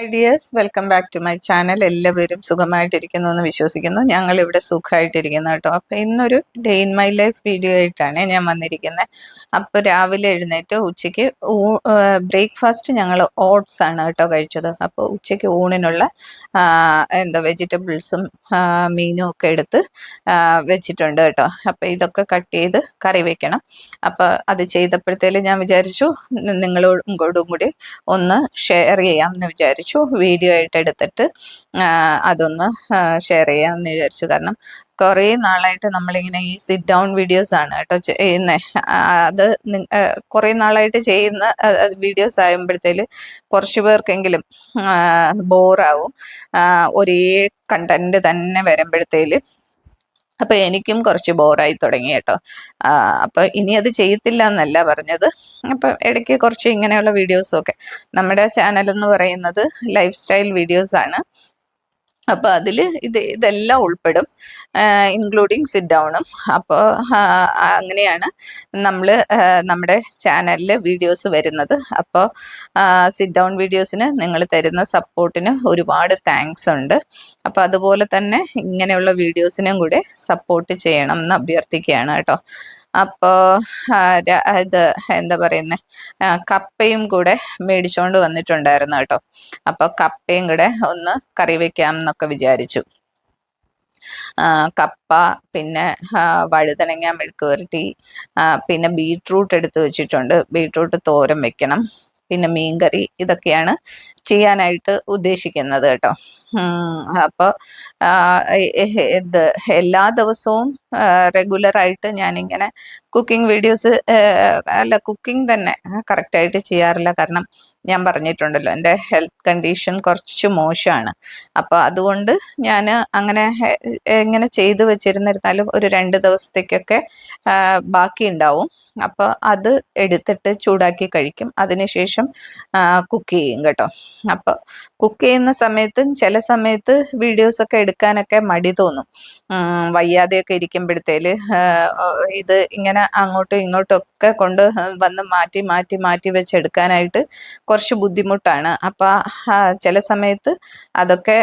Ideas welcome back to my channel എല്ലാവരും സുഖമായിട്ടിരിക്കുന്നു എന്ന് വിശ്വസിക്കുന്നു. ഞങ്ങൾ ഇവിടെ സുഖമായിട്ടിരിക്കുന്നു കേട്ടോ. അപ്പോൾ ഇന്നൊരു day in my life video ആയിട്ടാണ് ഞാൻ വന്നിരിക്കുന്നത് അപ്പോൾ രാവിലെ എഴുന്നേറ്റ് ഉച്ചയ്ക്ക് ബ്രേക്ക്ഫാസ്റ്റ് ഞങ്ങൾ ഓട്സ് ആണ് കേട്ടോ കഴിച്ചത്. അപ്പോൾ ഉച്ചയ്ക്ക് ഊണിനുള്ള എന്താ വെജിറ്റബിൾസും മീനും ഒക്കെ എടുത്ത് വെച്ചിട്ടുണ്ട് കേട്ടോ. അപ്പോൾ ഇതൊക്കെ കട്ട് ചെയ്ത് കറി വെക്കണം. അപ്പോൾ അത് ചെയ്തപ്പോഴത്തേലും ഞാൻ വിചാരിച്ചു നിങ്ങളോടും കൂടി ഒന്ന് ഷെയർ ചെയ്യാം എന്ന് വിചാരിച്ചു. വീഡിയോ ആയിട്ട് എടുത്തിട്ട് അതൊന്ന് ഷെയർ ചെയ്യാമെന്ന് വിചാരിച്ചു. കാരണം കുറേ നാളായിട്ട് നമ്മളിങ്ങനെ ഈ സിറ്റ് ഡൗൺ വീഡിയോസ് ആണ് കേട്ടോ ചെയ്യുന്നത് അത് കുറേ നാളായിട്ട് ചെയ്യുന്ന വീഡിയോസ് ആകുമ്പോഴത്തേൽ കുറച്ച് പേർക്കെങ്കിലും ബോറാവും ഒരേ കണ്ടന്റ് തന്നെ വരുമ്പോഴത്തേൽ അപ്പൊ എനിക്കും കുറച്ച് ബോറായി തുടങ്ങി കേട്ടോ. അപ്പോൾ അപ്പൊ ഇനി അത് ചെയ്യത്തില്ല എന്നല്ല പറഞ്ഞത്. അപ്പൊ ഇടയ്ക്ക് കുറച്ച് ഇങ്ങനെയുള്ള വീഡിയോസും ഒക്കെ. നമ്മുടെ ചാനൽ എന്ന് പറയുന്നത് ലൈഫ് സ്റ്റൈൽ വീഡിയോസ് ആണ്. അപ്പോൾ അതിൽ ഇത് ഇതെല്ലാം ഉൾപ്പെടും. ഇൻക്ലൂഡിങ് സിറ്റ് ഡൗണും അപ്പോൾ അങ്ങനെയാണ് നമ്മൾ നമ്മുടെ ചാനലിൽ വീഡിയോസ് വരുന്നത്. അപ്പോൾ സിറ്റ് ഡൗൺ വീഡിയോസിന് നിങ്ങൾ തരുന്ന സപ്പോർട്ടിന് ഒരുപാട് താങ്ക്സ് ഉണ്ട്. അപ്പോൾ അതുപോലെ തന്നെ ഇങ്ങനെയുള്ള വീഡിയോസിനും കൂടെ സപ്പോർട്ട് ചെയ്യണം എന്ന് അഭ്യർത്ഥിക്കുകയാണ് കേട്ടോ. അപ്പോൾ ഇത് എന്താ പറയുന്നത് കപ്പയും കൂടെ മേടിച്ചുകൊണ്ട് വന്നിട്ടുണ്ടായിരുന്നു കേട്ടോ. അപ്പോൾ കപ്പയും കൂടെ ഒന്ന് കറി വെക്കാം എന്നൊക്കെ വിചാരിച്ചു. കപ്പ പിന്നെ വഴുതനങ്ങ മെഴുക്ക് പുരട്ടി പിന്നെ ബീട്രൂട്ട് എടുത്ത് വെച്ചിട്ടുണ്ട്. ബീട്രൂട്ട് തോരൻ വെക്കണം. പിന്നെ മീൻകറി ഇതൊക്കെയാണ് ചെയ്യാനായിട്ട് ഉദ്ദേശിക്കുന്നത് കേട്ടോ. അപ്പോൾ ഇത് എല്ലാ ദിവസവും റെഗുലറായിട്ട് ഞാനിങ്ങനെ കുക്കിംഗ് വീഡിയോസ് അല്ല കുക്കിംഗ് തന്നെ കറക്റ്റായിട്ട് ചെയ്യാറില്ല. കാരണം ഞാൻ പറഞ്ഞിട്ടുണ്ടല്ലോ എന്റെ ഹെൽത്ത് കണ്ടീഷൻ കുറച്ച് മോശമാണ്. അപ്പോൾ അതുകൊണ്ട് ഞാൻ അങ്ങനെ എങ്ങനെ ചെയ്തു വെച്ചിരുന്നിരുന്നാലും ഒരു രണ്ട് ദിവസത്തേക്കൊക്കെ ബാക്കി ഉണ്ടാവും. അപ്പോൾ അത് എടുത്തിട്ട് ചൂടാക്കി കഴിക്കും. അതിനുശേഷം കുക്ക് ചെയ്യും കേട്ടോ. അപ്പോൾ കുക്ക് ചെയ്യുന്ന സമയത്തും ചില സമയത്ത് വീഡിയോസ് ഒക്കെ എടുക്കാനൊക്കെ മടി തോന്നും. വയ്യാതെയൊക്കെ ഇരിക്കുമ്പോഴത്തേൽ ഇത് ഇങ്ങനെ അങ്ങോട്ടും ഇങ്ങോട്ടും ഒക്കെ കൊണ്ട് വന്ന് മാറ്റി മാറ്റി മാറ്റി വെച്ച് എടുക്കാനായിട്ട് കുറച്ച് ബുദ്ധിമുട്ടാണ്. അപ്പൊ ചില സമയത്ത് അതൊക്കെ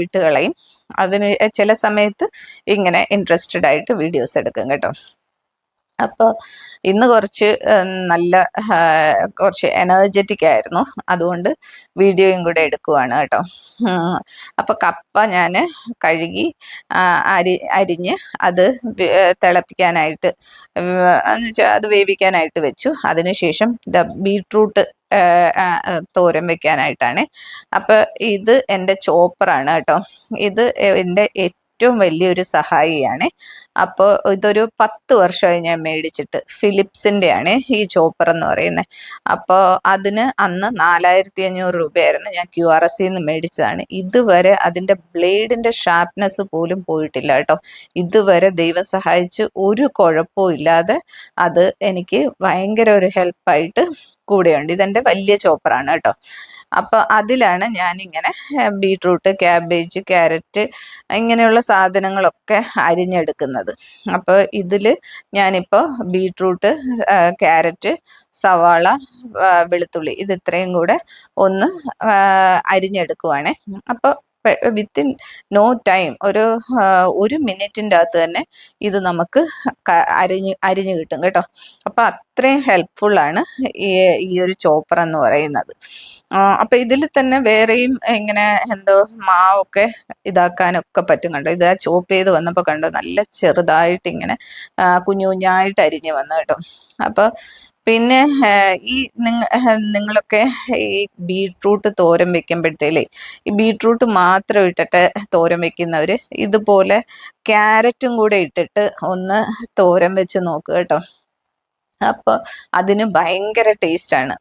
വിട്ടുകളയും. അതിന് ചില സമയത്ത് ഇങ്ങനെ ഇൻട്രസ്റ്റഡ് ആയിട്ട് വീഡിയോസ് എടുക്കും കേട്ടോ. അപ്പോൾ ഇന്ന് കുറച്ച് നല്ല കുറച്ച് എനർജറ്റിക് ആയിരുന്നു. അതുകൊണ്ട് വീഡിയോയും കൂടെ എടുക്കുവാണ് കേട്ടോ. അപ്പോൾ അപ്പൊ കപ്പ ഞാൻ കഴുകി അരി അരിഞ്ഞ് അത് തിളപ്പിക്കാനായിട്ട് ഉം, എന്ന് വെച്ചാൽ അത് വേവിക്കാനായിട്ട് വെച്ചു. അതിനുശേഷം ദ ബീട്രൂട്ട് തോരൻ വെക്കാനായിട്ടാണ്. അപ്പോൾ ഇത് എന്റെ ചോപ്പറാണ് കേട്ടോ. ഇത് എന്റെ ഏറ്റവും വലിയൊരു സഹായിയാണ്. അപ്പോൾ ഇതൊരു പത്ത് വർഷമായി ഞാൻ മേടിച്ചിട്ട് ഫിലിപ്സിന്റെ ആണ് ഈ ചോപ്പർ എന്ന് പറയുന്നത്. അപ്പോൾ അതിന് അന്ന് നാലായിരത്തി അഞ്ഞൂറ് രൂപയായിരുന്നു ഞാൻ ക്യു ആർ എസ് നിന്ന് മേടിച്ചതാണ്. ഇതുവരെ അതിന്റെ ബ്ലേഡിന്റെ ഷാർപ്നെസ് പോലും പോയിട്ടില്ല കേട്ടോ. ഇതുവരെ ദൈവം സഹായിച്ച് ഒരു കുഴപ്പവും ഇല്ലാതെ അത് എനിക്ക് ഭയങ്കര ഒരു ഹെൽപ്പായിട്ട് കൂടെയുണ്ട്. ഇതെന്റെ വലിയ ചോപ്പറാണ് കേട്ടോ. അപ്പോൾ അതിലാണ് ഞാൻ ഇങ്ങനെ ബീട്രൂട്ട് ക്യാബേജ് ക്യാരറ്റ് ഇങ്ങനെയുള്ള സാധനങ്ങളൊക്കെ അരിഞ്ഞെടുക്കുന്നത്. അപ്പോൾ ഇതിൽ ഞാനിപ്പോൾ ബീട്രൂട്ട് ക്യാരറ്റ് സവാള വെളുത്തുള്ളി ഇത് ഇത്രയും കൂടെ ഒന്ന് അരിഞ്ഞെടുക്കുവാണേ. അപ്പോൾ വിത്തിൻ നോ ടൈം ഒരു ഒരു മിനിറ്റിന്റെ അകത്ത് തന്നെ ഇത് നമുക്ക് അരിഞ്ഞ് അരിഞ്ഞ് കിട്ടും കേട്ടോ. അപ്പം അത്രയും ഹെൽപ്ഫുള്ളാണ് ഈ ഈ ഒരു ചോപ്പർ എന്ന് പറയുന്നത്. അപ്പം ഇതിൽ തന്നെ വേറെയും ഇങ്ങനെ എന്തോ മാവൊക്കെ ഇതാക്കാനൊക്കെ പറ്റും കണ്ടോ? ഇത് ചോപ്പ് ചെയ്ത് വന്നപ്പോൾ കണ്ടോ? നല്ല ചെറുതായിട്ട് ഇങ്ങനെ കുഞ്ഞു കുഞ്ഞായിട്ട് അരിഞ്ഞ് വന്നു കേട്ടോ. അപ്പൊ പിന്നെ ഈ നിങ്ങ നിങ്ങളൊക്കെ ഈ ബീട്രൂട്ട് തോരൻ വെക്കുമ്പോഴത്തേലേ ഈ ബീട്രൂട്ട് മാത്രം ഇട്ടിട്ട് തോരൻ വെക്കുന്നവർ ഇതുപോലെ ക്യാരറ്റും കൂടെ ഇട്ടിട്ട് ഒന്ന് തോരൻ വെച്ച് നോക്കുക കേട്ടോ. അപ്പോൾ അതിന് ഭയങ്കര ടേസ്റ്റാണ്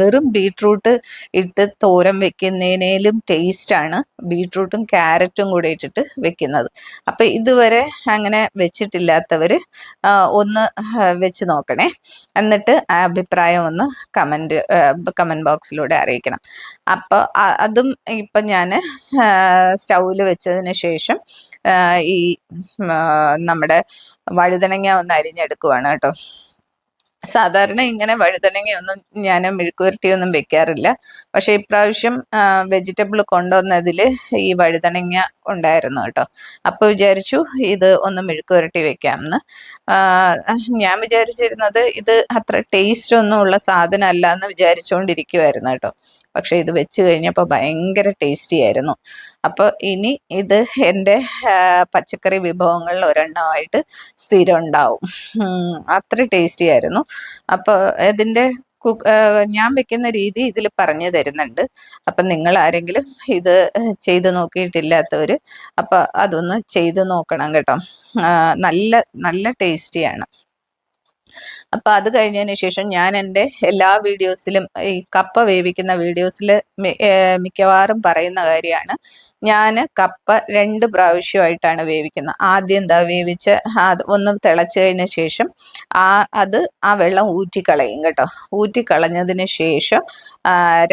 വെറും ബീട്രൂട്ട് ഇട്ട് തോരൻ വെക്കുന്നതിനേലും ടേസ്റ്റാണ് ബീട്രൂട്ടും ക്യാരറ്റും കൂടെ ഇട്ടിട്ട് വെക്കുന്നത്. അപ്പം ഇതുവരെ അങ്ങനെ വെച്ചിട്ടില്ലാത്തവർ ഒന്ന് വെച്ച് നോക്കണേ. എന്നിട്ട് ആ അഭിപ്രായം ഒന്ന് കമന്റ് കമന്റ് ബോക്സിലൂടെ അറിയിക്കണം. അപ്പോൾ അതും ഇപ്പം ഞാൻ സ്റ്റൗവിൽ വെച്ചതിന് ശേഷം ഈ നമ്മുടെ വഴുതനങ്ങ ഒന്ന് അരിഞ്ഞെടുക്കുവാണ് കേട്ടോ. സാധാരണ ഇങ്ങനെ വഴുതനങ്ങയൊന്നും ഞാൻ മെഴുക്കുവരട്ടിയൊന്നും വെക്കാറില്ല. പക്ഷേ ഇപ്രാവശ്യം വെജിറ്റബിൾ കൊണ്ടുവന്നതിൽ ഈ വഴുതനങ്ങ ഉണ്ടായിരുന്നു കേട്ടോ. അപ്പോൾ വിചാരിച്ചു ഇത് ഒന്ന് മെഴുക്കുവരട്ടി വെക്കാമെന്ന്. ഞാൻ വിചാരിച്ചിരുന്നത് ഇത് അത്ര ടേസ്റ്റ് ഒന്നും ഉള്ള സാധനം അല്ല എന്ന് വിചാരിച്ചുകൊണ്ടിരിക്കുമായിരുന്നു കേട്ടോ. പക്ഷെ ഇത് വെച്ച് കഴിഞ്ഞപ്പോൾ ഭയങ്കര ടേസ്റ്റി ആയിരുന്നു. അപ്പോൾ ഇനി ഇത് എന്റെ പച്ചക്കറി വിഭവങ്ങളിൽ ഒരെണ്ണമായിട്ട് സ്ഥിരം ഉണ്ടാവും അത്ര ടേസ്റ്റി ആയിരുന്നു. അപ്പോൾ ഇതിന്റെ ഞാൻ വെക്കുന്ന രീതി ഇതിൽ പറഞ്ഞു തരുന്നുണ്ട്. അപ്പം നിങ്ങൾ ആരെങ്കിലും ഇത് ചെയ്തു നോക്കിയിട്ടില്ലാത്തവർ അപ്പം അതൊന്ന് ചെയ്തു നോക്കണം കേട്ടോ. നല്ല നല്ല ടേസ്റ്റിയാണ് അപ്പൊ അത് കഴിഞ്ഞതിന് ശേഷം ഞാൻ എന്റെ എല്ലാ വീഡിയോസിലും ഈ കപ്പ വേവിക്കുന്ന വീഡിയോസിൽ മിക്കവാറും പറയുന്ന കാര്യമാണ്. ഞാൻ കപ്പ രണ്ട് പ്രാവശ്യമായിട്ടാണ് വേവിക്കുന്നത്. ആദ്യം എന്താ വേവിച്ച് അത് ഒന്ന് തിളച്ച് കഴിഞ്ഞ ശേഷം ആ അത് ആ വെള്ളം ഊറ്റിക്കളയും കേട്ടോ. ഊറ്റിക്കളഞ്ഞതിന് ശേഷം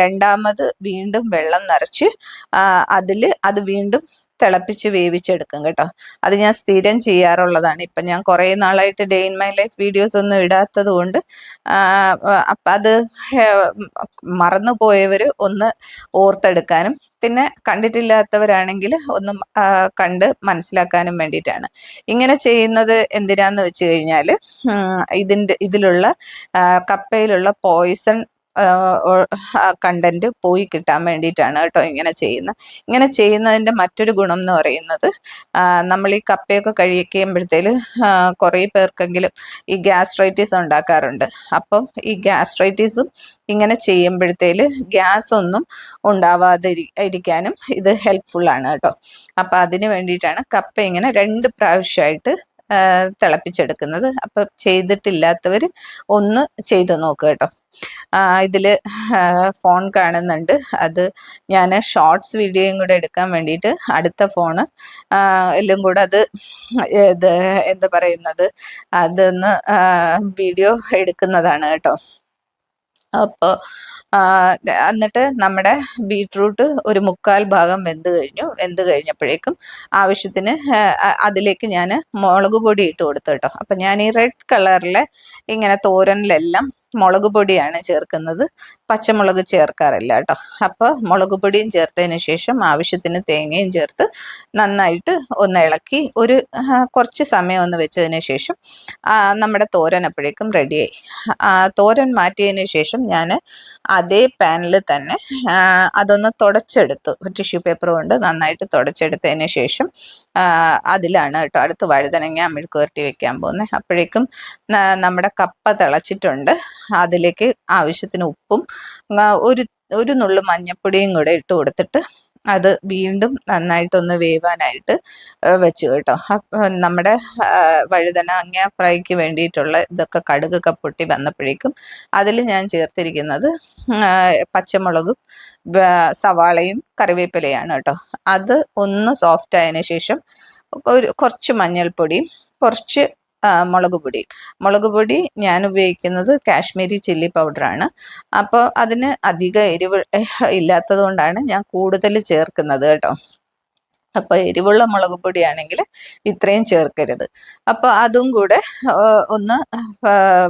രണ്ടാമത് വീണ്ടും വെള്ളം നിറച്ച് അതിൽ അത് വീണ്ടും തിളപ്പിച്ച് വേവിച്ചെടുക്കും കേട്ടോ. അത് ഞാൻ സ്ഥിരം ചെയ്യാറുള്ളതാണ്. ഇപ്പം ഞാൻ കുറേ നാളായിട്ട് day in my life videos ഒന്നും ഇടാത്തത് കൊണ്ട് അപ്പം അത് മറന്നു പോയവർ ഒന്ന് ഓർത്തെടുക്കാനും പിന്നെ കണ്ടിട്ടില്ലാത്തവരാണെങ്കിൽ ഒന്ന് കണ്ട് മനസ്സിലാക്കാനും വേണ്ടിയിട്ടാണ്. ഇങ്ങനെ ചെയ്യുന്നത് എന്തിനാന്ന് വെച്ച് കഴിഞ്ഞാൽ ഇതിന്റെ ഇതിലുള്ള കപ്പയിലുള്ള പോയിസൺ കണ്ടന്റ് പോയി കിട്ടാൻ വേണ്ടിയിട്ടാണ് കേട്ടോ ഇങ്ങനെ ചെയ്യുന്നത്. ഇങ്ങനെ ചെയ്യുന്നതിന്റെ മറ്റൊരു ഗുണം എന്ന് പറയുന്നത് നമ്മൾ ഈ കപ്പയൊക്കെ കഴിക്കുമ്പോഴത്തേൽ കുറേ പേർക്കെങ്കിലും ഈ ഗ്യാസ്ട്രൈറ്റിസ് ഉണ്ടാക്കാറുണ്ട്. അപ്പം ഈ ഗ്യാസ്ട്രൈറ്റിസും ഇങ്ങനെ ചെയ്യുമ്പോഴത്തേൽ ഗ്യാസ് ഒന്നും ഉണ്ടാവാതിരി ഇരിക്കാനും ഇത് ഹെൽപ്ഫുൾ ആണ് കേട്ടോ. അപ്പം അതിന് വേണ്ടിയിട്ടാണ് കപ്പ ഇങ്ങനെ രണ്ട് പ്രാവശ്യമായിട്ട് തിളപ്പിച്ചെടുക്കുന്നത്. അപ്പം ചെയ്തിട്ടില്ലാത്തവർ ഒന്ന് ചെയ്ത് നോക്കുക കേട്ടോ. ഇതിൽ ഫോൺ കാണുന്നുണ്ട്. അത് ഞാൻ ഷോർട്സ് വീഡിയോയും കൂടെ എടുക്കാൻ വേണ്ടിയിട്ട് അടുത്ത ഫോണ് എല്ലാം കൂടെ അത് ഇത് എന്താ പറയുന്നത് അതൊന്ന് വീഡിയോ എടുക്കുന്നതാണ് കേട്ടോ. അപ്പോൾ എന്നിട്ട് നമ്മുടെ ബീട്രൂട്ട് ഒരു മുക്കാൽ ഭാഗം വെന്ത് കഴിഞ്ഞു. വെന്ത് കഴിഞ്ഞപ്പോഴേക്കും ആവശ്യത്തിന് അതിലേക്ക് ഞാൻ മുളക് പൊടി ഇട്ട് കൊടുത്തു കേട്ടോ. അപ്പം ഞാൻ ഈ റെഡ് കളറിലെ ഇങ്ങനെ തോരനിലെല്ലാം മുളക് പൊടിയാണ് ചേർക്കുന്നത്. പച്ചമുളക് ചേർക്കാറില്ല കേട്ടോ. അപ്പോൾ മുളക് പൊടിയും ചേർത്തതിന് ശേഷം ആവശ്യത്തിന് തേങ്ങയും ചേർത്ത് നന്നായിട്ട് ഒന്ന് ഇളക്കി ഒരു കുറച്ച് സമയം ഒന്ന് വെച്ചതിന് ശേഷം നമ്മുടെ തോരൻ അപ്പോഴേക്കും റെഡിയായി. തോരൻ മാറ്റിയതിന് ശേഷം ഞാൻ അതേ പാനിൽ തന്നെ അതൊന്ന് തുടച്ചെടുത്തു. ടിഷ്യൂ പേപ്പർ കൊണ്ട് നന്നായിട്ട് തുടച്ചെടുത്തതിന് ശേഷം അതിലാണ് കേട്ടോ അടുത്ത് വഴുതനങ്ങ മെഴുക്കുവരട്ടി വെക്കാൻ പോകുന്നത്. അപ്പോഴേക്കും നമ്മുടെ കപ്പ തിളച്ചിട്ടുണ്ട്. അതിലേക്ക് ആവശ്യത്തിന് ഉപ്പും ഒരു ഒരു നുള്ളു മഞ്ഞപ്പൊടിയും കൂടെ ഇട്ട് കൊടുത്തിട്ട് അത് വീണ്ടും നന്നായിട്ടൊന്ന് വേവാനായിട്ട് വെച്ചു കേട്ടോ. നമ്മുടെ വഴുതന അങ്ങ ഫ്രൈക്ക് വേണ്ടിയിട്ടുള്ള ഇതൊക്കെ കടുകൊക്കെ പൊട്ടി വന്നപ്പോഴേക്കും അതിൽ ഞാൻ ചേർത്തിരിക്കുന്നത് പച്ചമുളകും സവാളയും കറിവേപ്പിലയാണ് കേട്ടോ. അത് ഒന്ന് സോഫ്റ്റ് ആയതിനു ശേഷം ഒരു കുറച്ച് മഞ്ഞൾപ്പൊടിയും കുറച്ച് മുളക് പൊടി. മുളക് പൊടി ഞാൻ ഉപയോഗിക്കുന്നത് കാശ്മീരി ചില്ലി പൗഡറാണ് അപ്പോൾ അതിന് അധിക എരിവ് ഇല്ലാത്തത് കൊണ്ടാണ് ഞാൻ കൂടുതൽ ചേർക്കുന്നത് കേട്ടോ. അപ്പോൾ എരിവുള്ള മുളക് പൊടിയാണെങ്കിൽ ഇത്രയും ചേർക്കരുത്. അപ്പോൾ അതും കൂടെ ഒന്ന്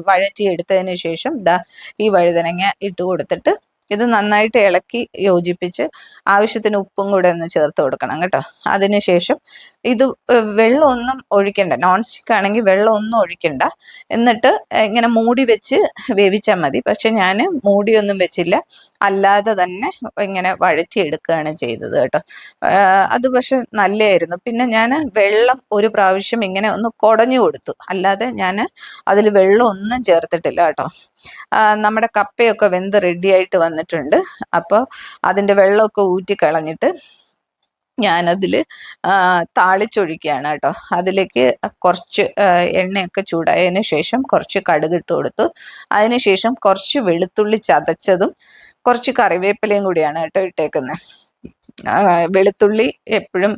വഴറ്റിയെടുത്തതിന് ശേഷം ദാ ഈ വഴുതനങ്ങ ഇട്ട് കൊടുത്തിട്ട് ഇത് നന്നായിട്ട് ഇളക്കി യോജിപ്പിച്ച് ആവശ്യത്തിന് ഉപ്പും കൂടെ ഒന്ന് ചേർത്ത് കൊടുക്കണം കേട്ടോ. അതിനുശേഷം ഇത് വെള്ളമൊന്നും ഒഴിക്കണ്ട. നോൺ സ്റ്റിക്ക് ആണെങ്കിൽ വെള്ളമൊന്നും ഒഴിക്കണ്ട. എന്നിട്ട് ഇങ്ങനെ മൂടി വെച്ച് വേവിച്ചാൽ മതി. പക്ഷെ ഞാൻ മൂടിയൊന്നും വെച്ചില്ല. അല്ലാതെ തന്നെ ഇങ്ങനെ വഴറ്റിയെടുക്കുകയാണ് ചെയ്തത് കേട്ടോ. അത് പക്ഷെ നല്ലതായിരുന്നു. പിന്നെ ഞാൻ വെള്ളം ഒരു പ്രാവശ്യം ഇങ്ങനെ ഒന്ന് കുടഞ്ഞു കൊടുത്തു. അല്ലാതെ ഞാൻ അതിൽ വെള്ളം ഒന്നും ചേർത്തിട്ടില്ല കേട്ടോ. നമ്മുടെ കപ്പയൊക്കെ വെന്ത് റെഡിയായിട്ട് വന്നിട്ടുണ്ട്. അപ്പോൾ അതിന്റെ വെള്ളമൊക്കെ ഊറ്റി കളഞ്ഞിട്ട് ഞാനതിൽ താളിച്ചൊഴിക്കുകയാണ് കേട്ടോ. അതിലേക്ക് കുറച്ച് എണ്ണയൊക്കെ ചൂടായതിന് ശേഷം കുറച്ച് കടുക് ഇട്ട് കൊടുത്തു. അതിന് ശേഷം കുറച്ച് വെളുത്തുള്ളി ചതച്ചതും കുറച്ച് കറിവേപ്പിലയും കൂടിയാണ് കേട്ടോ ഇട്ടേക്കുന്നത് വെളുത്തുള്ളി എപ്പോഴും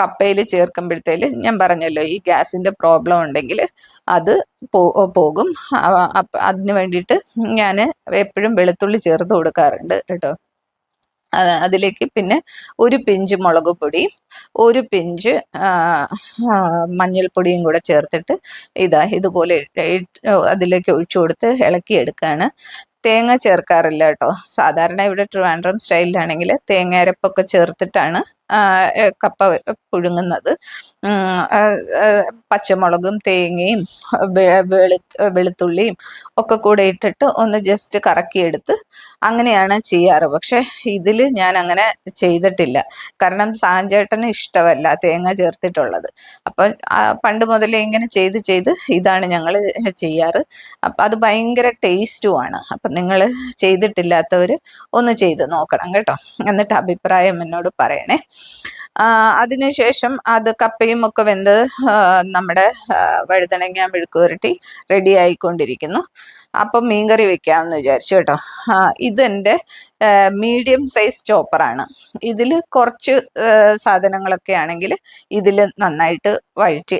കപ്പയിൽ ചേർക്കുമ്പോഴത്തേൽ ഞാൻ പറഞ്ഞല്ലോ ഈ ഗ്യാസിന്റെ പ്രോബ്ലം ഉണ്ടെങ്കിൽ അത് പോകും. അതിനു വേണ്ടിയിട്ട് ഞാൻ എപ്പോഴും വെളുത്തുള്ളി ചേർത്ത് കൊടുക്കാറുണ്ട് കേട്ടോ. അതിലേക്ക് പിന്നെ ഒരു പിഞ്ച് മുളക് പൊടിയും ഒരു പിഞ്ച് മഞ്ഞൾപ്പൊടിയും കൂടെ ചേർത്തിട്ട് ഇതാ ഇതുപോലെ അതിലേക്ക് ഒഴിച്ചു കൊടുത്ത് ഇളക്കിയെടുക്കുകയാണ് തേങ്ങ ചേർക്കാറില്ല കേട്ടോ. സാധാരണ ഇവിടെ ട്രിവാൻഡ്രം സ്റ്റൈലിലാണെങ്കിൽ തേങ്ങ അരപ്പൊക്കെ ചേർത്തിട്ടാണ് കപ്പ പുഴുങ്ങുന്നത്. പച്ചമുളകും തേങ്ങയും വെളു വെളുത്തുള്ളിയും ഒക്കെ കൂടെ ഇട്ടിട്ട് ഒന്ന് ജസ്റ്റ് കറക്കിയെടുത്ത് അങ്ങനെയാണ് ചെയ്യാറ്. പക്ഷെ ഇതിൽ ഞാൻ അങ്ങനെ ചെയ്തിട്ടില്ല. കാരണം സാഞ്ചേട്ടന് ഇഷ്ടമല്ല തേങ്ങ ചേർത്തിട്ടുള്ളത്. അപ്പം പണ്ട് മുതലേ ഇങ്ങനെ ചെയ്ത് ചെയ്ത് ഇതാണ് ഞങ്ങൾ ചെയ്യാറ്. അപ്പം അത് ഭയങ്കര ടേസ്റ്റുമാണ്. അപ്പം നിങ്ങൾ ചെയ്തിട്ടില്ലാത്തവർ ഒന്ന് ചെയ്ത് നോക്കണം കേട്ടോ. എന്നിട്ട് അഭിപ്രായം എന്നോട് പറയണേ. അതിനുശേഷം അത് കപ്പയും ഒക്കെ വെന്ത് നമ്മുടെ വഴുതനങ്ങ വഴുതനങ്ങ മെഴുക്കുവരട്ടി റെഡി ആയിക്കൊണ്ടിരിക്കുന്നു. അപ്പം മീൻകറി വെക്കാമെന്ന് വിചാരിച്ചു കേട്ടോ. ഇതെന്റെ മീഡിയം സൈസ് ചോപ്പറാണ് ഇതിൽ കുറച്ച് സാധനങ്ങളൊക്കെ ആണെങ്കിൽ ഇതിൽ നന്നായിട്ട് വഴറ്റി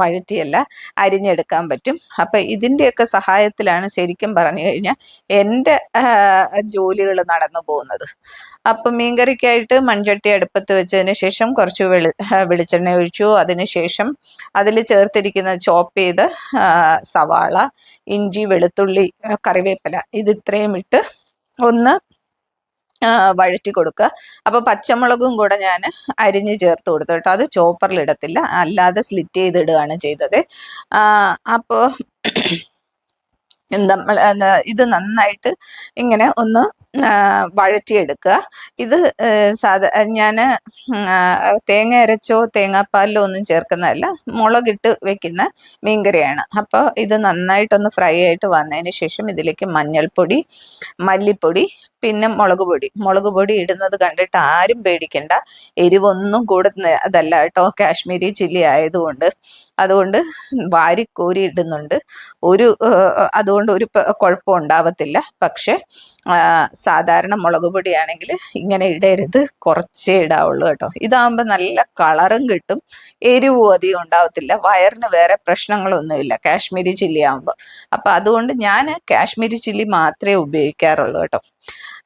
വഴറ്റിയല്ല അരിഞ്ഞെടുക്കാൻ പറ്റും. അപ്പം ഇതിന്റെയൊക്കെ സഹായത്തിലാണ് ശരിക്കും പറഞ്ഞു കഴിഞ്ഞാൽ എന്റെ ജോലികൾ നടന്നു പോകുന്നത്. അപ്പം മീൻകറിക്കായിട്ട് മൺചട്ടി അടുപ്പത്ത് വെച്ചതിന് ശേഷം കുറച്ച് വെളി വെളിച്ചെണ്ണ ഒഴിച്ചു. അതിന് ശേഷം അതിൽ ചേർത്തിരിക്കുന്ന ചോപ്പ് ചെയ്ത് സവാള ഇഞ്ചി വെളുത്തുള്ളി കറിവേപ്പില ഇത് ഇത്രയും ഇട്ട് ഒന്ന് വഴറ്റി കൊടുക്കുക. അപ്പോൾ പച്ചമുളകും കൂടെ ഞാൻ അരിഞ്ഞ് ചേർത്ത് കൊടുത്തു കേട്ടോ. അത് ചോപ്പറിൽ ഇടത്തില്ല അല്ലാതെ സ്ലിറ്റ് ചെയ്തിടുകയാണ് ചെയ്തത്. അപ്പോൾ നമ്മൾ ഇത് നന്നായിട്ട് ഇങ്ങനെ ഒന്ന് വഴറ്റിയെടുക്കുക. ഇത് സാധാ ഞാൻ തേങ്ങ അരച്ചോ തേങ്ങാപ്പാലിലോ ഒന്നും ചേർക്കുന്നതല്ല. മുളകിട്ട് വെക്കുന്ന മീൻകറിയാണ്. അപ്പോൾ ഇത് നന്നായിട്ടൊന്ന് ഫ്രൈ ആയിട്ട് വന്നതിന് ശേഷം ഇതിലേക്ക് മഞ്ഞൾപ്പൊടി മല്ലിപ്പൊടി പിന്നെ മുളക് പൊടി. മുളക് പൊടി ഇടുന്നത് കണ്ടിട്ട് ആരും പേടിക്കണ്ട. എരിവൊന്നും കൂടുന്ന അതല്ല കേട്ടോ. കാശ്മീരി ചില്ലി ആയതുകൊണ്ട്. അതുകൊണ്ട് വാരിക്കോരി ഇടുന്നുണ്ട്. ഒരു അതുകൊണ്ട് ഒരു കുഴപ്പം ഉണ്ടാവത്തില്ല. പക്ഷെ സാധാരണ മുളക് പൊടിയാണെങ്കിൽ ഇങ്ങനെ ഇടരുത്. കുറച്ചേ ഇടാവുള്ളൂ കേട്ടോ. ഇതാകുമ്പോൾ നല്ല കളറും കിട്ടും. എരിവും അധികം ഉണ്ടാവത്തില്ല. വയറിന് വേറെ പ്രശ്നങ്ങളൊന്നുമില്ല. കാശ്മീരി ചില്ലി ആകുമ്പോൾ അപ്പം അതുകൊണ്ട് ഞാൻ കാശ്മീരി ചില്ലി മാത്രമേ ഉപയോഗിക്കാറുള്ളൂ കേട്ടോ.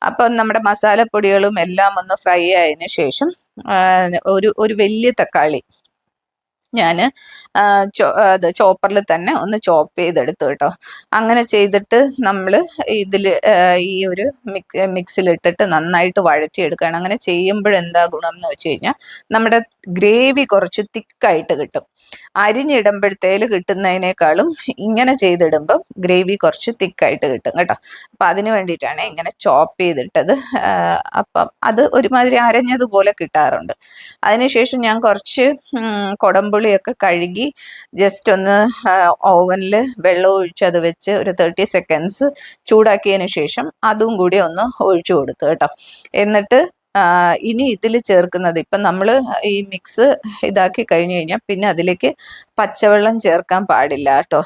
അപ്പം നമ്മുടെ മസാലപ്പൊടികളും എല്ലാം ഒന്ന് ഫ്രൈ ആയതിനു ശേഷം ഒരു ഒരു വലിയ തക്കാളി ഞാൻ അത് ചോപ്പറിൽ തന്നെ ഒന്ന് ചോപ്പ് ചെയ്തെടുത്തു കേട്ടോ. അങ്ങനെ ചെയ്തിട്ട് നമ്മൾ ഇതിൽ ഈ ഒരു മിക്സ് മിക്സിലിട്ടിട്ട് നന്നായിട്ട് വഴറ്റിയെടുക്കുകയാണ്. അങ്ങനെ ചെയ്യുമ്പോഴെന്താ ഗുണം എന്ന് വെച്ച് കഴിഞ്ഞാൽ നമ്മുടെ ഗ്രേവി കുറച്ച് തിക്കായിട്ട് കിട്ടും. അരിഞ്ഞിടുമ്പോഴത്തേൽ കിട്ടുന്നതിനേക്കാളും ഇങ്ങനെ ചെയ്തിടുമ്പം ഗ്രേവി കുറച്ച് തിക്കായിട്ട് കിട്ടും കേട്ടോ. അപ്പം അതിന് വേണ്ടിയിട്ടാണ് ഇങ്ങനെ ചോപ്പ് ചെയ്തിട്ടത്. അപ്പം അത് ഒരുമാതിരി അരഞ്ഞതുപോലെ കിട്ടാറുണ്ട്. അതിനുശേഷം ഞാൻ കുറച്ച് ഉം, കുടംപുളിയൊക്കെ കഴുകി ജസ്റ്റ് ഒന്ന് ഓവനിൽ വെള്ളം ഒഴിച്ച് അത് വെച്ച് ഒരു തേർട്ടി സെക്കൻഡ്സ് ചൂടാക്കിയതിന് ശേഷം അതും കൂടി ഒന്ന് ഒഴിച്ച് കൊടുത്തു കേട്ടോ. എന്നിട്ട് ഇനി ഇതിൽ ചേർക്കുന്നത് ഇപ്പം നമ്മൾ ഈ മിക്സ് ഇതാക്കി കഴിഞ്ഞ് കഴിഞ്ഞാൽ പിന്നെ അതിലേക്ക് പച്ചവെള്ളം ചേർക്കാൻ പാടില്ല കേട്ടോ.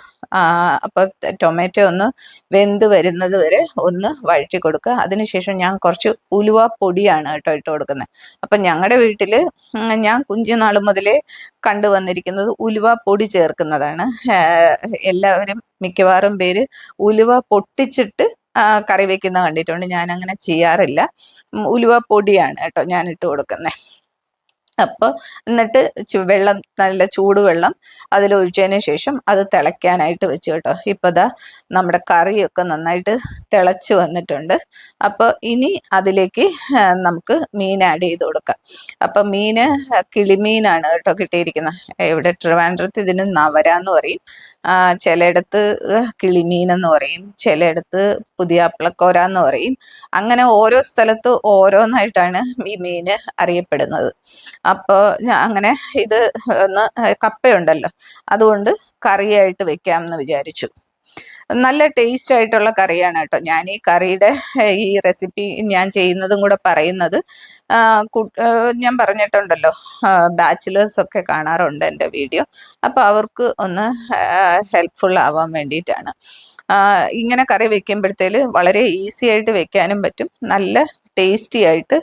അപ്പോൾ ടൊമാറ്റോ ഒന്ന് വെന്ത് വരുന്നത് വരെ ഒന്ന് വഴറ്റി കൊടുക്കുക. അതിനുശേഷം ഞാൻ കുറച്ച് ഉലുവ പൊടിയാണ് കേട്ടോ ഇട്ട് കൊടുക്കുന്നത്. അപ്പം ഞങ്ങളുടെ വീട്ടിൽ ഞാൻ കുഞ്ഞുനാൾ മുതലേ കണ്ടുവന്നിരിക്കുന്നത് ഉലുവ പൊടി ചേർക്കുന്നതാണ്. എല്ലാവരും മിക്കവാറും പേര് ഉലുവ പൊട്ടിച്ചിട്ട് കറി വെക്കുന്ന കണ്ടിട്ടുണ്ട്. ഞാൻ അങ്ങനെ ചെയ്യാറില്ല ഉലുവ പൊടിയാണ് കേട്ടോ ഞാൻ ഇട്ട് കൊടുക്കുന്നത് അപ്പോൾ എന്നിട്ട് വെള്ളം നല്ല ചൂടുവെള്ളം അതിലൊഴിച്ചതിന് ശേഷം അത് തിളയ്ക്കാനായിട്ട് വെച്ചു കേട്ടോ. ഇപ്പോൾ ദാ നമ്മുടെ കറിയൊക്കെ നന്നായിട്ട് തിളച്ച് വന്നിട്ടുണ്ട്. അപ്പോൾ ഇനി അതിലേക്ക് നമുക്ക് മീൻ ആഡ് ചെയ്ത് കൊടുക്കാം. അപ്പോൾ മീന് കിളിമീനാണ് കേട്ടോ കിട്ടിയിരിക്കുന്നത് ഇവിടെ ട്രിവാൻഡ്രത്ത് ഇതിന് നവര എന്ന് പറയും. ചിലയിടത്ത് കിളിമീൻ എന്ന് പറയും ചിലയിടത്ത് പുതിയാപ്പിളക്കോര എന്ന് പറയും. അങ്ങനെ ഓരോ സ്ഥലത്ത് ഓരോന്നായിട്ടാണ് ഈ മീന് അറിയപ്പെടുന്നത്. അപ്പോൾ അങ്ങനെ ഇത് ഒന്ന് കപ്പയുണ്ടല്ലോ. അതുകൊണ്ട് കറിയായിട്ട് വെക്കാം എന്ന് വിചാരിച്ചു. നല്ല ടേസ്റ്റ് ആയിട്ടുള്ള കറിയാണ് കേട്ടോ. ഞാൻ ഈ കറിയുടെ ഈ റെസിപ്പി ഞാൻ ചെയ്യുന്നതും കൂടെ പറയുന്നത്. ഞാൻ പറഞ്ഞിട്ടുണ്ടല്ലോ ബാച്ചിലേഴ്സ് ഒക്കെ കാണാറുണ്ട് എന്റെ വീഡിയോ അപ്പോൾ അവർക്ക് ഒന്ന് ഹെൽപ്ഫുൾ ആവാൻ വേണ്ടിയിട്ടാണ്. ഇങ്ങനെ കറി വെക്കുമ്പോഴത്തേൽ വളരെ ഈസി ആയിട്ട് വെക്കാനും പറ്റും. നല്ല ടേസ്റ്റി ആയിട്ട്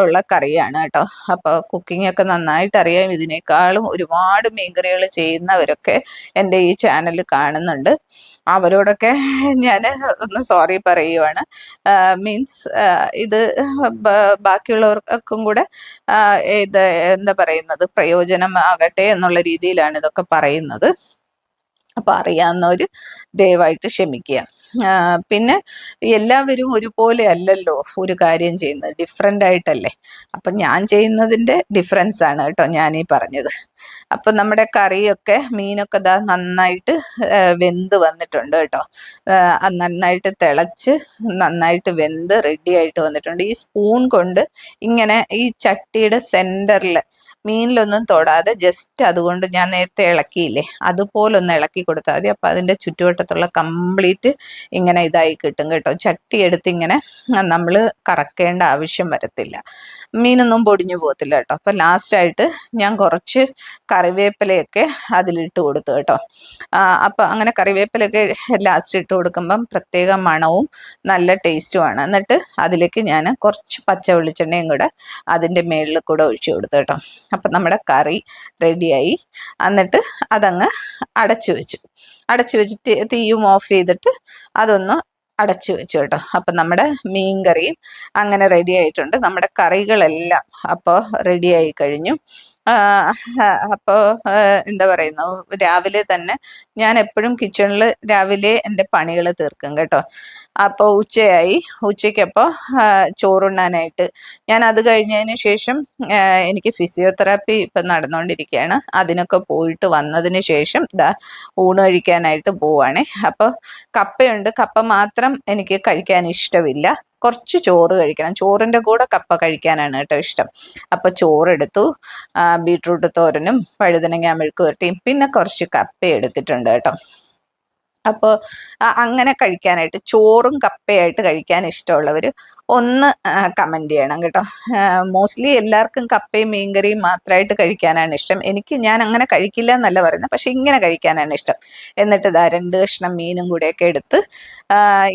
ഉള്ള കറിയാണ് കേട്ടോ. അപ്പോൾ കുക്കിംഗ് ഒക്കെ നന്നായിട്ട് അറിയാം. ഇതിനേക്കാളും ഒരുപാട് മീൻകറികൾ ചെയ്യുന്നവരൊക്കെ എന്റെ ഈ ചാനൽ കാണുന്നുണ്ട്. അവരോടൊക്കെ ഞാൻ ഒന്ന് സോറി പറയുവാണ്. മീൻസ് ഇത് ബാക്കിയുള്ളവർക്കും കൂടെ ഇത് എന്താ പറയുന്നത്? പ്രയോജനമാകട്ടെ എന്നുള്ള രീതിയിലാണ് ഇതൊക്കെ പറയുന്നത്. അപ്പൊ അറിയാവുന്നവർ ദയവായിട്ട് ക്ഷമിക്കുക. പിന്നെ എല്ലാവരും ഒരുപോലെ അല്ലല്ലോ ഒരു കാര്യം ചെയ്യുന്നത്. ഡിഫറെന്റ് ആയിട്ടല്ലേ. അപ്പം ഞാൻ ചെയ്യുന്നതിന്റെ ഡിഫറൻസ് ആണ് കേട്ടോ ഞാനീ പറഞ്ഞത്. അപ്പം നമ്മുടെ കറിയൊക്കെ മീനൊക്കെ ദാ നന്നായിട്ട് വെന്ത് വന്നിട്ടുണ്ട് കേട്ടോ. നന്നായിട്ട് തിളച്ച് നന്നായിട്ട് വെന്ത് റെഡി ആയിട്ട് വന്നിട്ടുണ്ട്. ഈ സ്പൂൺ കൊണ്ട് ഇങ്ങനെ ഈ ചട്ടിയുടെ സെന്ററിൽ മീനിലൊന്നും തൊടാതെ ജസ്റ്റ് അതുകൊണ്ട് ഞാൻ നേരത്തെ ഇളക്കിയില്ലേ അതുപോലൊന്ന് ഇളക്കി കൊടുത്താൽ മതി. അപ്പം അതിന്റെ ചുറ്റുവട്ടത്തുള്ള കംപ്ലീറ്റ് ഇങ്ങനെ ഇതായി കിട്ടും കേട്ടോ. ചട്ടി എടുത്ത് ഇങ്ങനെ നമ്മൾ കറക്കേണ്ട ആവശ്യം വരത്തില്ല. മീനൊന്നും പൊടിഞ്ഞു പോകത്തില്ല കേട്ടോ. അപ്പം ലാസ്റ്റായിട്ട് ഞാൻ കുറച്ച് കറിവേപ്പിലയൊക്കെ അതിലിട്ട് കൊടുത്തു കേട്ടോ. അപ്പം അങ്ങനെ കറിവേപ്പിലയൊക്കെ ലാസ്റ്റ് ഇട്ട് കൊടുക്കുമ്പം പ്രത്യേക മണവും നല്ല ടേസ്റ്റുമാണ് എന്നിട്ട് അതിലേക്ക് ഞാൻ കുറച്ച് പച്ച വെളിച്ചെണ്ണയും കൂടെ അതിന്റെ മേളിൽ കൂടെ ഒഴിച്ചു കൊടുത്തു കേട്ടോ. അപ്പം നമ്മുടെ കറി റെഡിയായി. എന്നിട്ട് അതങ്ങ് അടച്ചു വെച്ചു. അടച്ചു വെച്ചിട്ട് തീയും ഓഫ് ചെയ്തിട്ട് അതൊന്ന് അടച്ചു വെച്ചു കേട്ടോ. അപ്പം നമ്മുടെ മീൻ കറിയും അങ്ങനെ റെഡി ആയിട്ടുണ്ട് നമ്മുടെ കറികളെല്ലാം അപ്പോൾ റെഡിയായി കഴിഞ്ഞു. അപ്പോൾ എന്താ പറയുന്നു രാവിലെ തന്നെ ഞാൻ എപ്പോഴും കിച്ചണിൽ രാവിലെ എന്റെ പണികൾ തീർക്കും കേട്ടോ. അപ്പോൾ ഉച്ചയായി. ഉച്ചയ്ക്കപ്പോൾ ചോറുണ്ണാനായിട്ട്. ഞാൻ അത് കഴിഞ്ഞതിന് ശേഷം എനിക്ക് ഫിസിയോതെറാപ്പി ഇപ്പം നടന്നുകൊണ്ടിരിക്കുകയാണ് അതിനൊക്കെ പോയിട്ട് വന്നതിന് ശേഷം ദാ ഊണ് കഴിക്കാനായിട്ട് പോവാണേ. അപ്പോൾ കപ്പയുണ്ട്. കപ്പ മാത്രം എനിക്ക് കഴിക്കാൻ ഇഷ്ടമില്ല. കുറച്ച് ചോറ് കഴിക്കണം. ചോറിന്റെ കൂടെ കപ്പ കഴിക്കാനാണ് കേട്ടോ ഇഷ്ടം. അപ്പോൾ ചോറെടുത്തു. ബീട്രൂട്ട് തോരനും വഴുതനങ്ങ മെഴുക്ക് പുരട്ടിയും പിന്നെ കുറച്ച് കപ്പ എടുത്തിട്ടുണ്ട് കേട്ടോ. അപ്പോൾ അങ്ങനെ കഴിക്കാനായിട്ട് ചോറും കപ്പയായിട്ട് കഴിക്കാൻ ഇഷ്ടമുള്ളവർ ഒന്ന് കമന്റ് ചെയ്യണം കേട്ടോ. മോസ്റ്റ്ലി എല്ലാവർക്കും കപ്പയും മീൻകറിയും മാത്രമായിട്ട് കഴിക്കാനാണ് ഇഷ്ടം. എനിക്ക് ഞാൻ അങ്ങനെ കഴിക്കില്ല എന്നല്ല പറയുന്നത്. പക്ഷെ ഇങ്ങനെ കഴിക്കാനാണ് ഇഷ്ടം. എന്നിട്ട് ഇതാ രണ്ട് കഷ്ണം മീനും കൂടെയൊക്കെ എടുത്ത്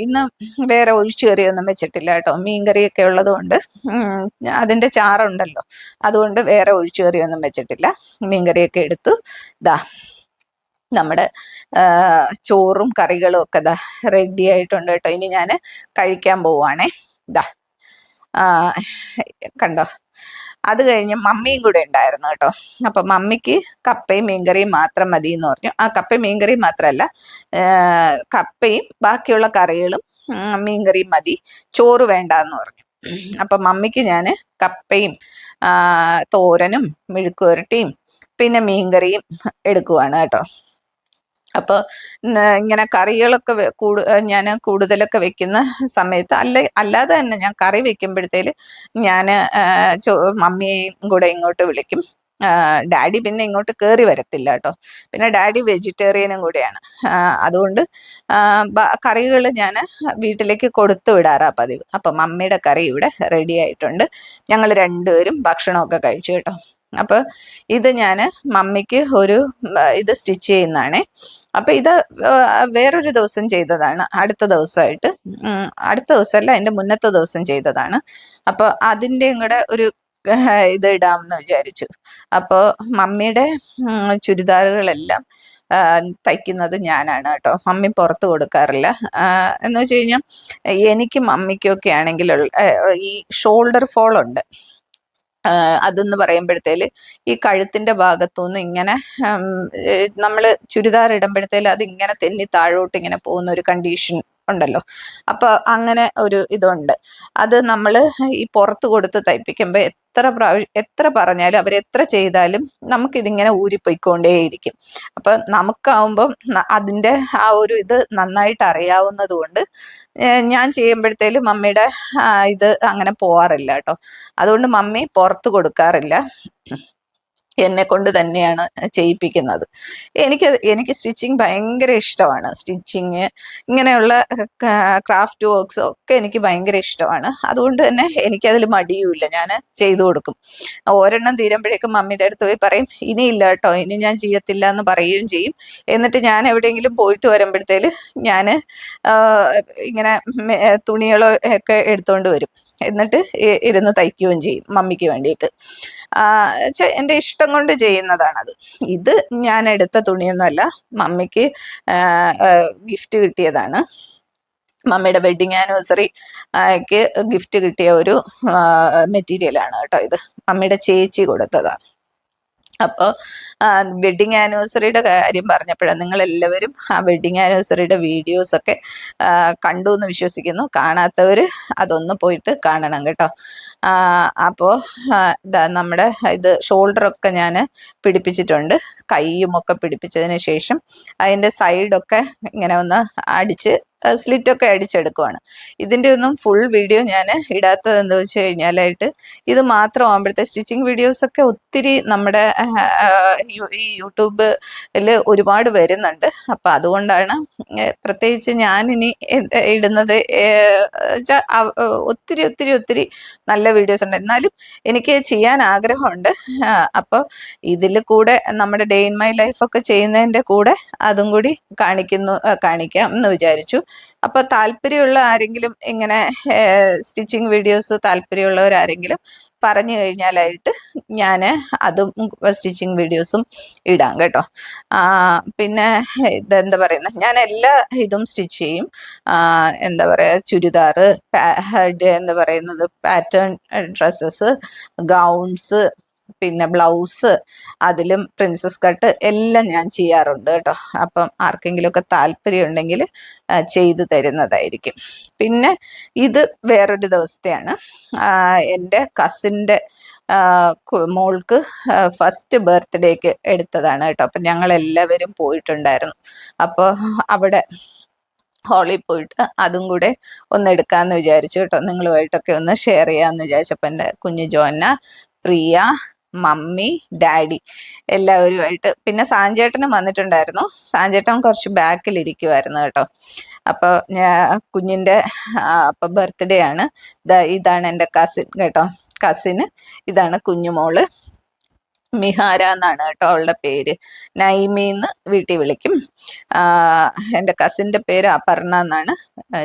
ഇന്ന് വേറെ ഒഴിച്ചു കറിയൊന്നും വെച്ചിട്ടില്ല കേട്ടോ. മീൻകറിയൊക്കെ ഉള്ളത് കൊണ്ട് ഉം, അതിന്റെ ചാറുണ്ടല്ലോ. അതുകൊണ്ട് വേറെ ഒഴിച്ചു കറിയൊന്നും വെച്ചിട്ടില്ല. മീൻകറിയൊക്കെ എടുത്തു ദാ നമ്മുടെ ചോറും കറികളും ഒക്കെ ദാ റെഡി ആയിട്ടുണ്ട് കേട്ടോ. ഇനി ഞാൻ കഴിക്കാൻ പോവാണേ ദാ കണ്ടോ? അത് കഴിഞ്ഞ് മമ്മിയും കൂടെ ഉണ്ടായിരുന്നു കേട്ടോ. അപ്പൊ മമ്മിക്ക് കപ്പയും മീൻകറിയും മാത്രം മതി എന്ന് പറഞ്ഞു. ആ കപ്പയും മീൻകറിയും മാത്രമല്ല കപ്പയും ബാക്കിയുള്ള കറികളും മീൻകറിയും മതി. ചോറ് വേണ്ട എന്ന് പറഞ്ഞു. അപ്പൊ മമ്മിക്ക് ഞാൻ കപ്പയും തോരനും മെഴുക്കുവരട്ടിയും പിന്നെ മീൻകറിയും എടുക്കുവാണ് കേട്ടോ. അപ്പോൾ ഇങ്ങനെ കറികളൊക്കെ കൂടു ഞാൻ കൂടുതലൊക്കെ വെക്കുന്ന സമയത്ത് അല്ല അല്ലാതെ തന്നെ ഞാൻ കറി വെക്കുമ്പോഴത്തേൽ ഞാൻ മമ്മിയെയും കൂടെ ഇങ്ങോട്ട് വിളിക്കും. ഡാഡി പിന്നെ ഇങ്ങോട്ട് കയറി വരത്തില്ല കേട്ടോ. പിന്നെ ഡാഡി വെജിറ്റേറിയനും കൂടെയാണ്. അതുകൊണ്ട് കറികൾ ഞാൻ വീട്ടിലേക്ക് കൊടുത്തു വിടാറാ പതിവ്. അപ്പം മമ്മിയുടെ കറി ഇവിടെ റെഡി ആയിട്ടുണ്ട്. ഞങ്ങൾ രണ്ടുപേരും ഭക്ഷണമൊക്കെ കഴിച്ചു കേട്ടോ. അപ്പോൾ ഇത് ഞാൻ മമ്മിക്ക് ഒരു ഇത് സ്റ്റിച്ച് ചെയ്യുന്നതാണേ. അപ്പം ഇത് വേറൊരു ദിവസം ചെയ്തതാണ്. അടുത്ത ദിവസമായിട്ട് അടുത്ത ദിവസമല്ല എന്റെ മുന്നത്തെ ദിവസം ചെയ്തതാണ്. അപ്പോൾ അതിന്റെയും കൂടെ ഒരു ഇത് ഇടാമെന്ന് വിചാരിച്ചു. അപ്പോൾ മമ്മിയുടെ ചുരിദാറുകളെല്ലാം തയ്ക്കുന്നത് ഞാനാണ് കേട്ടോ. മമ്മി പുറത്ത് കൊടുക്കാറില്ല. എന്ന് വെച്ച് കഴിഞ്ഞാൽ എനിക്ക് മമ്മിക്കൊക്കെ ആണെങ്കിൽ ഈ ഷോൾഡർ ആഹ് അതെന്ന് പറയുമ്പോഴത്തേൽ ഈ കഴുത്തിന്റെ ഭാഗത്തുനിന്ന് ഇങ്ങനെ നമ്മൾ ചുരിദാർ ഇടുമ്പോഴത്തേൽ അത് ഇങ്ങനെ തെന്നി താഴോട്ട് ഇങ്ങനെ പോകുന്ന ഒരു കണ്ടീഷൻ ഉണ്ടല്ലോ. അപ്പൊ അങ്ങനെ ഒരു ഇതുണ്ട്. അത് നമ്മൾ ഈ പുറത്ത് കൊടുത്ത് തയ്പ്പിക്കുമ്പോൾ എത്ര പ്രാവശ്യം എത്ര പറഞ്ഞാലും അവർ എത്ര ചെയ്താലും നമുക്കിതിങ്ങനെ ഊരിപ്പോയിക്കൊണ്ടേയിരിക്കും. അപ്പൊ നമുക്കാവുമ്പം അതിന്റെ ആ ഒരു ഇത് നന്നായിട്ട് അറിയാവുന്നത് കൊണ്ട് ഞാൻ ചെയ്യുമ്പോഴത്തേലും മമ്മിയുടെ ഇത് അങ്ങനെ പോവാറില്ല കേട്ടോ. അതുകൊണ്ട് മമ്മി പുറത്ത് കൊടുക്കാറില്ല. എന്നെ കൊണ്ട് തന്നെയാണ് ചെയ്യിപ്പിക്കുന്നത്. എനിക്ക് എനിക്ക് സ്റ്റിച്ചിങ് ഭയങ്കര ഇഷ്ടമാണ്. സ്റ്റിച്ചിങ് ഇങ്ങനെയുള്ള ക്രാഫ്റ്റ് വർക്ക്സ് ഒക്കെ എനിക്ക് ഭയങ്കര ഇഷ്ടമാണ്. അതുകൊണ്ട് തന്നെ എനിക്കതിൽ മടിയുമില്ല. ഞാൻ ചെയ്തു കൊടുക്കും. ഒരെണ്ണം തീരുമ്പോഴേക്കും മമ്മിയുടെ അടുത്ത് പോയി പറയും ഇനിയില്ല കേട്ടോ ഇനി ഞാൻ ചെയ്യത്തില്ല എന്ന് പറയുകയും ചെയ്യും. എന്നിട്ട് ഞാൻ എവിടെയെങ്കിലും പോയിട്ട് വരുമ്പോഴത്തേൽ ഞാൻ ഇങ്ങനെ തുണികളോ ഒക്കെ എടുത്തുകൊണ്ട് വരും. എന്നിട്ട് ഇരുന്ന് തയ്ക്കുകയും ചെയ്യും മമ്മിക്ക് വേണ്ടിയിട്ട്. എന്റെ ഇഷ്ടം കൊണ്ട് ചെയ്യുന്നതാണത്. ഇത് ഞാൻ എടുത്ത തുണിയൊന്നുമല്ല മമ്മിക്ക് ഗിഫ്റ്റ് കിട്ടിയതാണ്. മമ്മിയുടെ വെഡിങ് ആനിവേഴ്സറിക്ക് ഗിഫ്റ്റ് കിട്ടിയ ഒരു മെറ്റീരിയലാണ് കേട്ടോ ഇത്. മമ്മിയുടെ ചേച്ചി കൊടുത്തതാണ് അപ്പോൾ വെഡിങ് ആനിവേഴ്സറിയുടെ കാര്യം പറഞ്ഞപ്പോഴാണ് നിങ്ങൾ എല്ലാവരും ആ വെഡിങ് ആനിവേഴ്സറിയുടെ വീഡിയോസ് ഒക്കെ ആ, കണ്ടു എന്ന് വിശ്വസിക്കുന്നു. കാണാത്തവർ അതൊന്ന് പോയിട്ട് കാണണം കേട്ടോ. അപ്പോൾ ഇതാ നമ്മുടെ ഇത് ഷോൾഡറൊക്കെ ഞാൻ പിടിപ്പിച്ചിട്ടുണ്ട്. കൈയും ഒക്കെ പിടിപ്പിച്ചതിന് ശേഷം അതിന്റെ സൈഡൊക്കെ ഇങ്ങനെ ഒന്ന് അടിച്ച് സ്ലിറ്റൊക്കെ അടിച്ചെടുക്കുവാണ്. ഇതിന്റെ ഒന്നും ഫുൾ വീഡിയോ ഞാൻ ഇടാത്തത് എന്താ വെച്ച് കഴിഞ്ഞാലായിട്ട് ഇത് മാത്രം ആകുമ്പോഴത്തെ സ്റ്റിച്ചിങ് വീഡിയോസൊക്കെ ഒത്തിരി നമ്മുടെ ഈ യൂട്യൂബിൽ ഒരുപാട് വരുന്നുണ്ട്. അപ്പം അതുകൊണ്ടാണ് പ്രത്യേകിച്ച് ഞാനിനി ഇടുന്നത് ഒത്തിരി ഒത്തിരി ഒത്തിരി നല്ല വീഡിയോസ് ഉണ്ട്. എന്നാലും എനിക്ക് ചെയ്യാൻ ആഗ്രഹമുണ്ട്. അപ്പോൾ ഇതിൽ കൂടെ നമ്മുടെ ഡേ ഇൻ മൈ ലൈഫൊക്കെ ചെയ്യുന്നതിന്റെ കൂടെ അതും കൂടി കാണിക്കുന്നു കാണിക്കാം എന്ന് വിചാരിച്ചു. അപ്പോൾ താല്പര്യമുള്ള ആരെങ്കിലും ഇങ്ങനെ സ്റ്റിച്ചിങ് വീഡിയോസ് താല്പര്യമുള്ളവരാരെങ്കിലും പറഞ്ഞു കഴിഞ്ഞാലായിട്ട് ഞാൻ അതും സ്റ്റിച്ചിങ് വീഡിയോസും ഇടാം കേട്ടോ. പിന്നെ ഇതെന്താ പറയുന്നത് ഞാൻ എല്ലാ ഇതും സ്റ്റിച്ച് ചെയ്യും. എന്താ പറയുക ചുരിദാറ് എന്താ പറയുന്നത് പാറ്റേൺ ഡ്രസ്സസ് ഗൗൺസ് പിന്നെ ബ്ലൗസ് അതിലും പ്രിൻസസ് കട്ട് എല്ലാം ഞാൻ ചെയ്യാറുണ്ട് കേട്ടോ. അപ്പം ആർക്കെങ്കിലുമൊക്കെ താല്പര്യം ഉണ്ടെങ്കിൽ ചെയ്തു തരുന്നതായിരിക്കും. പിന്നെ ഇത് വേറൊരു ദിവസത്തെയാണ്. എന്റെ കസിന്റെ മോൾക്ക് ഫസ്റ്റ് ബർത്ത്ഡേക്ക് എടുത്തതാണ് കേട്ടോ. അപ്പം ഞങ്ങൾ എല്ലാവരും പോയിട്ടുണ്ടായിരുന്നു. അപ്പോൾ അവിടെ ഹോളിൽ പോയിട്ട് അതും കൂടെ ഒന്ന് എടുക്കാമെന്ന് വിചാരിച്ചു കേട്ടോ. നിങ്ങളുമായിട്ടൊക്കെ ഒന്ന് ഷെയർ ചെയ്യാമെന്ന് വിചാരിച്ചപ്പോൾ എന്റെ കുഞ്ഞു ജോന്ന പ്രിയ മമ്മി ഡാഡി എല്ലാവരുമായിട്ട്. പിന്നെ സാഞ്ചേട്ടനും വന്നിട്ടുണ്ടായിരുന്നു. സാഞ്ചേട്ടൻ കുറച്ച് ബാക്കിലിരിക്കുമായിരുന്നു കേട്ടോ. അപ്പോൾ ഞാൻ കുഞ്ഞിന്റെ അപ്പോൾ ബർത്ത്ഡേ ആണ്. ഇതാണ് എന്റെ കസിൻ കേട്ടോ. കസിന് ഇതാണ് കുഞ്ഞുമോൾ. മിഹാര എന്നാണ് കേട്ടോ അവളുടെ പേര്. നൈമിന്ന് വീട്ടിൽ വിളിക്കും. എന്റെ കസിന്റെ പേര് അപർണ എന്നാണ്.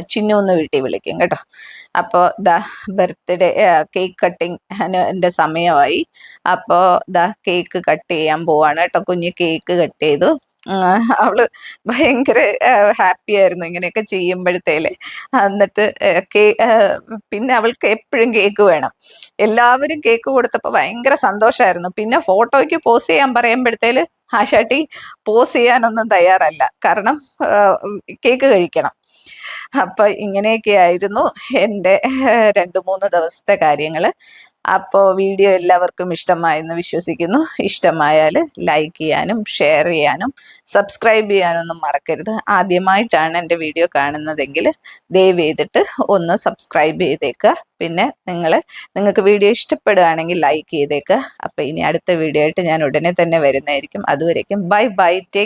ചിന്നു എന്ന് വീട്ടിൽ വിളിക്കും കേട്ടോ. അപ്പോൾ ദാ ബർത്ത്ഡേ കേക്ക് കട്ടിങ് എന്റെ സമയമായി. അപ്പോൾ ദാ കേക്ക് കട്ട് ചെയ്യാൻ പോവാണ് കേട്ടോ. കുഞ്ഞ് കേക്ക് കട്ട് ചെയ്തു. അവൾ ഭയങ്കര ഹാപ്പി ആയിരുന്നു ഇങ്ങനെയൊക്കെ ചെയ്യുമ്പോഴത്തേലെ. എന്നിട്ട് കേ പിന്നെ അവൾക്ക് എപ്പോഴും കേക്ക് വേണം. എല്ലാവരും കേക്ക് കൊടുത്തപ്പോൾ ഭയങ്കര സന്തോഷമായിരുന്നു പിന്നെ ഫോട്ടോയ്ക്ക് പോസ് ചെയ്യാൻ പറയുമ്പോഴത്തേൽ ആശാട്ടി പോസ് ചെയ്യാനൊന്നും തയ്യാറല്ല. കാരണം കേക്ക് കഴിക്കണം. അപ്പൊ ഇങ്ങനെയൊക്കെ ആയിരുന്നു എന്റെ രണ്ട് മൂന്ന് ദിവസത്തെ കാര്യങ്ങൾ അപ്പോൾ വീഡിയോ എല്ലാവർക്കും ഇഷ്ടമായെന്ന് വിശ്വസിക്കുന്നു. ഇഷ്ടമായാൽ ലൈക്ക് ചെയ്യാനും ഷെയർ ചെയ്യാനും സബ്സ്ക്രൈബ് ചെയ്യാനൊന്നും മറക്കരുത്. ആദ്യമായിട്ടാണ് എന്റെ വീഡിയോ കാണുന്നതെങ്കിൽ ദയവ് ചെയ്തിട്ട് ഒന്ന് സബ്സ്ക്രൈബ് ചെയ്തേക്കുക. പിന്നെ നിങ്ങൾ നിങ്ങൾക്ക് വീഡിയോ ഇഷ്ടപ്പെടുകയാണെങ്കിൽ ലൈക്ക് ചെയ്തേക്കുക. അപ്പോൾ ഇനി അടുത്ത വീഡിയോ ആയിട്ട് ഞാൻ ഉടനെ തന്നെ വരുന്നതായിരിക്കും. അതുവരേക്കും ബൈ ബൈ. ടേക്ക്